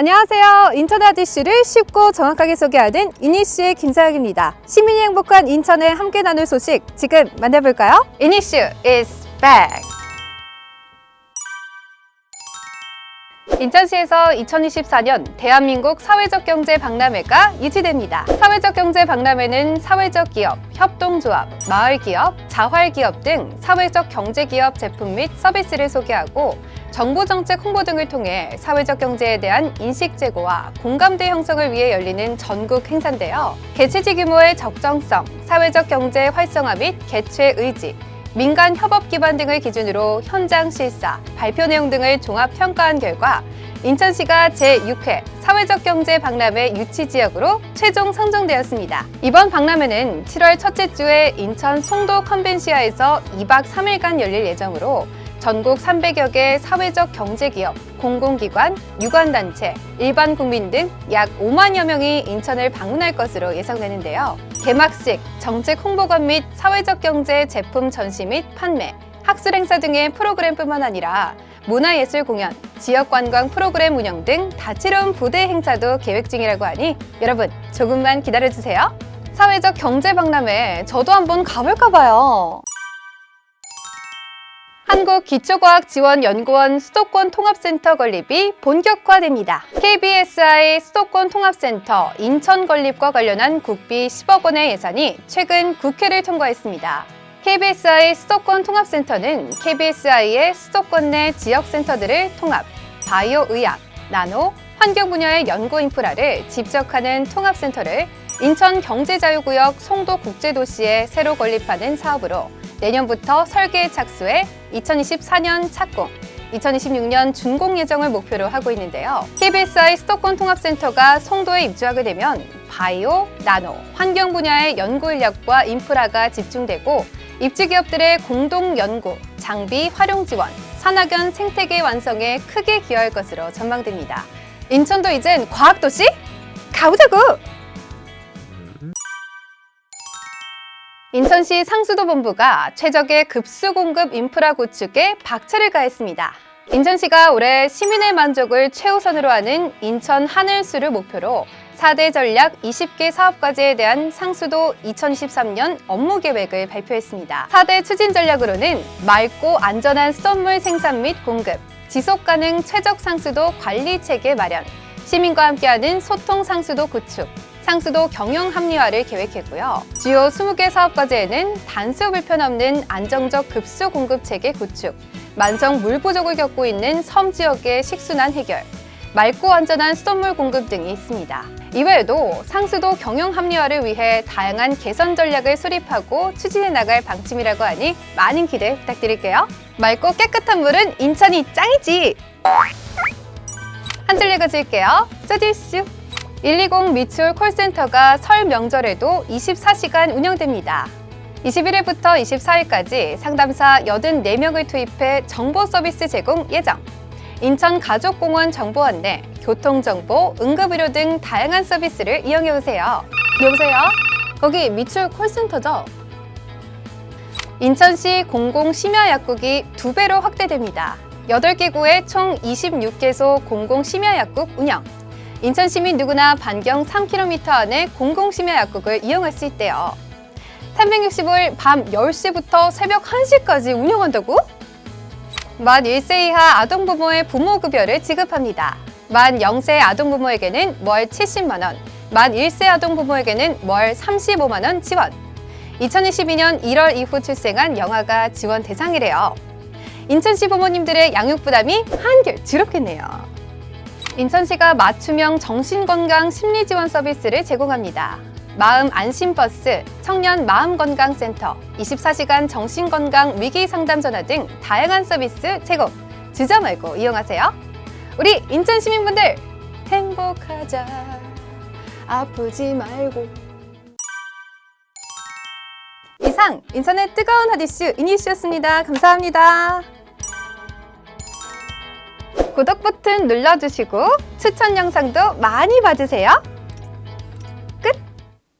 안녕하세요. 인터넷 이슈를 쉽고 정확하게 소개하는 이니슈의 김사영입니다. 시민이 행복한 인천에 함께 나눌 소식 지금 만나볼까요? 이니슈 is back. 인천시에서 2024년 대한민국 사회적 경제 박람회가 유치됩니다. 사회적 경제 박람회는 사회적 기업, 협동조합, 마을 기업, 자활 기업 등 사회적 경제 기업 제품 및 서비스를 소개하고 정부 정책 홍보 등을 통해 사회적 경제에 대한 인식 제고와 공감대 형성을 위해 열리는 전국 행사인데요. 개최지 규모의 적정성, 사회적 경제 활성화 및 개최 의지, 민간 협업 기반 등을 기준으로 현장 실사, 발표 내용 등을 종합 평가한 결과 인천시가 제6회 사회적 경제 박람회 유치 지역으로 최종 선정되었습니다. 이번 박람회는 7월 첫째 주에 인천 송도 컨벤시아에서 2박 3일간 열릴 예정으로 전국 300여 개 사회적 경제기업, 공공기관, 유관단체, 일반 국민 등 약 5만여 명이 인천을 방문할 것으로 예상되는데요. 개막식, 정책 홍보관 및 사회적 경제 제품 전시 및 판매, 학술 행사 등의 프로그램뿐만 아니라 문화예술 공연, 지역 관광 프로그램 운영 등 다채로운 부대 행사도 계획 중이라고 하니 여러분 조금만 기다려주세요. 사회적 경제 박람회 저도 한번 가볼까 봐요. 한국기초과학지원연구원 수도권 통합센터 건립이 본격화됩니다. KBSI 수도권 통합센터 인천 건립과 관련한 국비 10억 원의 예산이 최근 국회를 통과했습니다. KBSI 수도권 통합센터는 KBSI의 수도권 내 지역센터들을 통합, 바이오 의학, 나노, 환경 분야의 연구 인프라를 집적하는 통합센터를 인천 경제자유구역 송도 국제도시에 새로 건립하는 사업으로 내년부터 설계에 착수해 2024년 착공, 2026년 준공 예정을 목표로 하고 있는데요. KBSI 수도권 통합센터가 송도에 입주하게 되면 바이오, 나노, 환경 분야의 연구 인력과 인프라가 집중되고 입주 기업들의 공동 연구, 장비 활용 지원, 산학연 생태계 완성에 크게 기여할 것으로 전망됩니다. 인천도 이젠 과학도시 가보자고! 인천시 상수도 본부가 최적의 급수 공급 인프라 구축에 박차를 가했습니다. 인천시가 올해 시민의 만족을 최우선으로 하는 인천 하늘수를 목표로 4대 전략 20개 사업 과제에 대한 상수도 2023년 업무 계획을 발표했습니다. 4대 추진 전략으로는 맑고 안전한 수돗물 생산 및 공급, 지속 가능 최적 상수도 관리 체계 마련, 시민과 함께하는 소통 상수도 구축, 상수도 경영 합리화를 계획했고요. 주요 20개 사업 과제에는 단수 불편 없는 안정적 급수 공급 체계 구축, 만성 물 부족을 겪고 있는 섬 지역의 식순환 해결, 맑고 안전한 수돗물 공급 등이 있습니다. 이외에도 상수도 경영 합리화를 위해 다양한 개선 전략을 수립하고 추진해 나갈 방침이라고 하니 많은 기대 부탁드릴게요. 맑고 깨끗한 물은 인천이 짱이지! 한줄 읽어줄게요. 쓰디슈. 120 미추홀 콜센터가 설 명절에도 24시간 운영됩니다. 21일부터 24일까지 상담사 84명을 투입해 정보 서비스 제공 예정. 인천 가족공원 정보 안내, 교통정보, 응급의료 등 다양한 서비스를 이용해 오세요. 여보세요? 거기 미추홀 콜센터죠? 인천시 공공 심야 약국이 두 배로 확대됩니다. 8개 구에 총 26개소 공공 심야 약국 운영. 인천 시민 누구나 반경 3km 안에 공공 심야 약국을 이용할 수 있대요. 365일 밤 10시부터 새벽 1시까지 운영한다고? 만 1세 이하 아동 부모의 부모 급여를 지급합니다. 만 0세 아동 부모에게는 월 70만 원, 만 1세 아동 부모에게는 월 35만 원 지원. 2022년 1월 이후 출생한 영아가 지원 대상이래요. 인천시 부모님들의 양육 부담이 한결 줄었겠네요. 인천시가 맞춤형 정신건강 심리지원 서비스를 제공합니다. 마음 안심버스, 청년 마음건강센터, 24시간 정신건강 위기 상담 전화 등 다양한 서비스 제공. 주저 말고 이용하세요. 우리 인천 시민분들 행복하자. 아프지 말고. 이상 인천의 뜨거운 핫이슈 이니슈였습니다. 감사합니다. 구독 버튼 눌러주시고 추천 영상도 많이 봐주세요.